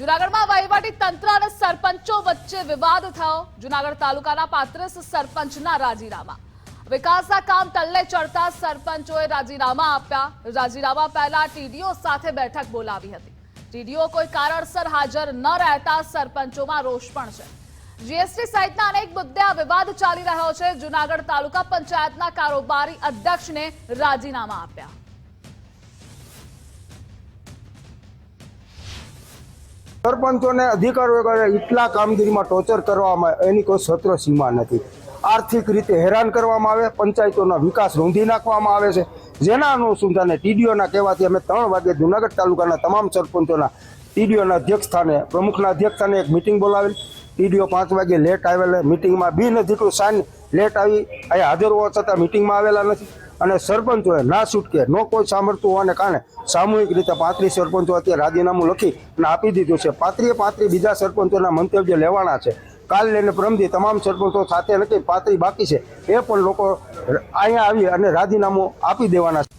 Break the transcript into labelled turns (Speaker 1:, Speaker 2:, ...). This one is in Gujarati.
Speaker 1: જુનાગઢમાં વહીવટી તંત્ર અને સરપંચો વચ્ચે વિવાદ થયો. જુનાગઢ તાલુકાના પાંત્રીસ સરપંચના રાજીનામા. વિકાસના કામ ટલ્લે ચડતા સરપંચોએ રાજીનામા આપ્યા. રાજીનામા પહેલા ટીડીઓ સાથે બેઠક બોલાવી હતી. ટીડીઓ કોઈ કારણસર હાજર ન રહેતા સરપંચોમાં રોષ પણ છે. જીએસટી સહિતના અનેક મુદ્દે આ વિવાદ ચાલી રહ્યો છે. જુનાગઢ તાલુકા પંચાયતના કારોબારી અધ્યક્ષને રાજીનામા આપ્યા.
Speaker 2: સરપંચોને અધિકારીઓ કરે એટલા કામગીરીમાં ટોર્ચર કરવામાં એની કોઈ સત્ર સીમા નથી. આર્થિક રીતે હેરાન કરવામાં આવે, પંચાયતોનો વિકાસ રૂંધી નાખવામાં આવે છે. જેના અનુસંધાને ટીડીઓના કહેવાથી અમે ત્રણ વાગે જુનાગઢ તાલુકાના તમામ સરપંચોના, ટીડીઓના અધ્યક્ષ સ્થાને પ્રમુખના અધ્યક્ષ સ્થાને એક મિટિંગ બોલાવેલ. ટીડીઓ પાંચ વાગે લેટ આવેલ મિટિંગમાં બિનઅધિકૃત સાઇન લેટ આવી. અહીંયા હાજર હોવા છતાં મિટિંગમાં આવેલા નથી. અને સરપંચોએ ના છૂટકે, ન કોઈ સાંભળતું હોવાને કારણે સામૂહિક રીતે પાંત્રીસ સરપંચો અત્યારે રાજીનામું લખી અને આપી દીધું છે. પાંત્રીએ પાંત્રી બીજા સરપંચોના મંતવ્ય લેવાના છે. કાલ લઈને પ્રમદી તમામ સરપંચો સાથે નથી, પાંત્રી બાકી છે. એ પણ લોકો અહીંયા આવી અને રાજીનામું આપી દેવાના છે.